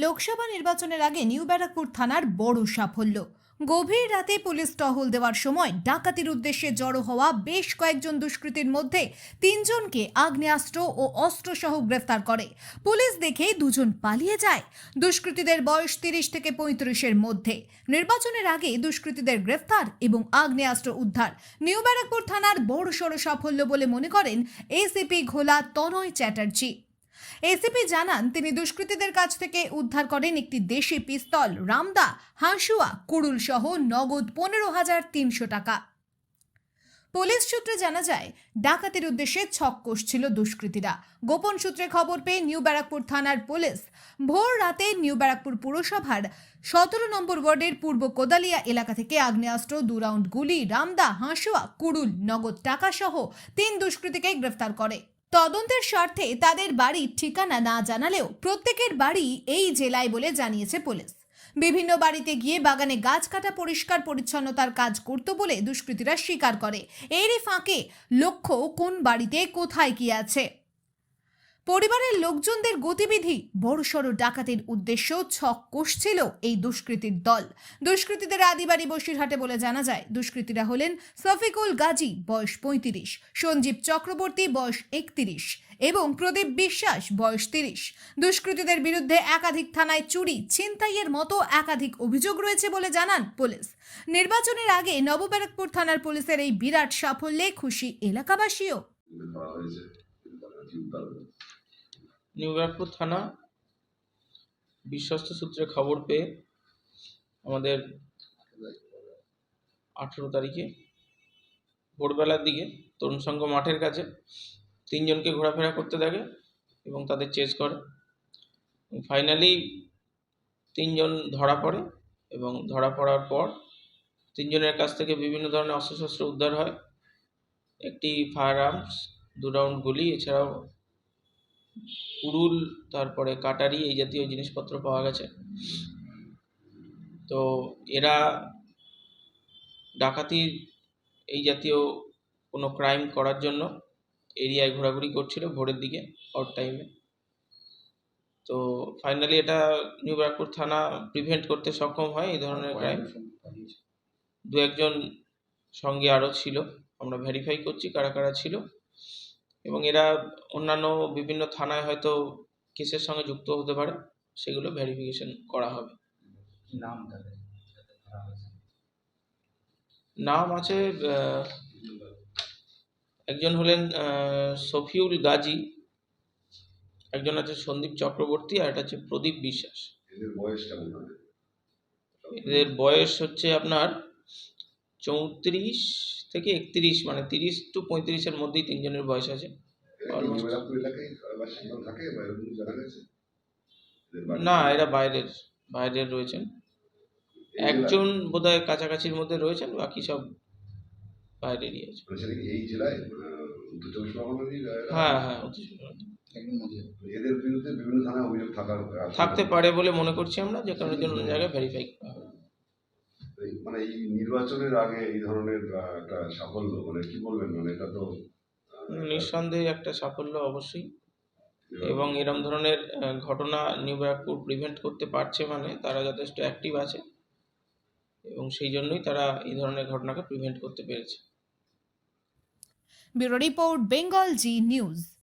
লোকসভা নির্বাচনের আগে নিউ ব্যারাকপুর থানার বড় সাফল্য। গভীর রাতে পুলিশ টহল দেওয়ার সময় ডাকাতির উদ্দেশ্যে জড়ো হওয়া বেশ কয়েকজন দুষ্কৃতীর মধ্যে তিনজনকে আগ্নেয়াস্ত্র ও অস্ত্রসহ গ্রেফতার করে। পুলিশ দেখে দুজন পালিয়ে যায়। দুষ্কৃতীদের বয়স তিরিশ থেকে পঁয়ত্রিশের মধ্যে। নির্বাচনের আগে দুষ্কৃতীদের গ্রেফতার এবং আগ্নেয়াস্ত্র উদ্ধার। নিউ ব্যারাকপুর থানার বড়সড় সাফল্য বলে মনে করেন এসিপি ঘোলা তনয় চ্যাটার্জি। এসিপি জানান, তিনি দুষ্কৃতীদের কাছ থেকে উদ্ধার করেন একটি দেশি পিস্তল, রামদা, হাঁসুয়া, কুড়ুল সহ নগদ পনেরো হাজার তিনশো টাকা। পুলিশ সূত্রে জানা যায়, ডাকাতির উদ্দেশ্যে ছক কষছিল দুষ্কৃতীরা। গোপন সূত্রে খবর পেয়ে নিউ ব্যারাকপুর থানার পুলিশ ভোর রাতে নিউ ব্যারাকপুর পুরসভার সতেরো নম্বর ওয়ার্ডের পূর্ব কোদালিয়া এলাকা থেকে আগ্নেয়াস্ত্র, দু রাউন্ড গুলি, রামদা, হাঁসুয়া, কুড়ুল, নগদ টাকা সহ তিন দুষ্কৃতীকে গ্রেফতার করে। তদন্তের স্বার্থে তাদের বাড়ির ঠিকানা না জানালেও প্রত্যেকের বাড়ি এই জেলায় বলে জানিয়েছে পুলিশ। বিভিন্ন বাড়িতে গিয়ে বাগানে গাছ কাটা পরিষ্কার পরিচ্ছন্নতার কাজ করত বলে দুষ্কৃতীরা স্বীকার করে। এরই ফাঁকে লক্ষ্য কোন বাড়িতে কোথায় কি আছে। পরিবারের লোকজনদের গতিবিধি বড়সড় ডাকাতির উদ্দেশ্য ছক কষছিল এই দুষ্কৃতীর দল। দুষ্কৃতীদের আদিবাড়ি বসিরহাটে বলে জানা যায়, দুষ্কৃতীরা হলেন সফিকুল গাজী, বয়স পঁয়ত্রিশ, সঞ্জীব চক্রবর্তী, বয়স একত্রিশ এবং প্রদীপ বিশ্বাস, বয়স তিরিশ। দুষ্কৃতীদের বিরুদ্ধে একাধিক থানায় চুরি, ছিনতাইয়ের মতো একাধিক অভিযোগ রয়েছে বলে জানান পুলিশ। নির্বাচনের আগে নবব্যারাকপুর থানার পুলিশের এই বিরাট সাফল্যে খুশি এলাকাবাসীও ধরা হয়েছে কি উদ্ধার হলো? নিউ ব্যারাকপুর থানা, বিশ্বস্ত সূত্রে খবর পেয়ে আমাদের আঠেরো তারিখে ভোরবেলার দিকে তরুণ সংঘ মাঠের কাছে তিনজনকে ঘোরাফেরা করতে থাকে এবং তাদের চেস করে। ফাইনালি তিনজন ধরা পড়ে এবং ধরা পড়ার পর তিনজনের কাছ থেকে বিভিন্ন ধরনের অস্ত্রশস্ত্র উদ্ধার হয়। একটি ফায়ার আর্মস দু রাউন্ড গুলি, এছাড়াও কুড়ুল তারপরে কাটারি এই জাতীয় জিনিসপত্র পাওয়া গেছে। তো এরা ডাকাতির এই জাতীয় কোনো ক্রাইম করার জন্য এরিয়ায় ঘোরাঘুরি করছিল ভোরের দিকে আউট টাইমে তো ফাইনালি এটা নিউ ব্যারাকপুর থানা প্রিভেন্ট করতে সক্ষম হয় এই ধরনের ক্রাইম দু একজন সঙ্গে আরও ছিল। আমরা ভেরিফাই করছি কারা কারা ছিল। এবং এরা অন্যান্য বিভিন্ন থানায় হয়তো কেসের সঙ্গে যুক্ত হতে পারে সেগুলো ভেরিফিকেশন করা হবে। নাম। নাম আছে একজন হলেন আহ, শফিউল গাজী একজন আছে সন্দীপ চক্রবর্তী আর একটা হচ্ছে প্রদীপ বিশ্বাস। এদের বয়স হচ্ছে আপনার চৌত্রিশ থেকে একত্রিশ মানে তিরিশ টু পঁয়ত্রিশের মধ্যেই তিনজনের বয়স আছে। না এরা বাইরের বাইরের রয়েছেন। একজন বোধহয় কাছাকাছির মধ্যে রয়েছেন বাকি সব বাইরেরই আছে। মানে এই জেলায়? এলাকা? হ্যাঁ হ্যাঁ এদের বিরুদ্ধে বিভিন্ন থানায় অভিযোগ থাকার থাকতে পারে বলে মনে করছি আমরা যে কারণের জন্য জায়গায় ভেরিফাই করা মানে এই নির্বাচনের আগে এই ধরনের একটা সাফল্য মানে কি বলবেন মানে এটা তো নিঃসন্দেহে একটা সাফল্য অবশ্যই। এবং এরম ধরনের ঘটনা নিউ ব্যারাকপুর প্রিভেন্ট করতে পারছে মানে তারা যথেষ্ট অ্যাক্টিভ আছে। এবং সেই জন্যই তারা এই ধরনের ঘটনাকে প্রিভেন্ট করতে পেরেছে। Bureau report Bengal Zee news.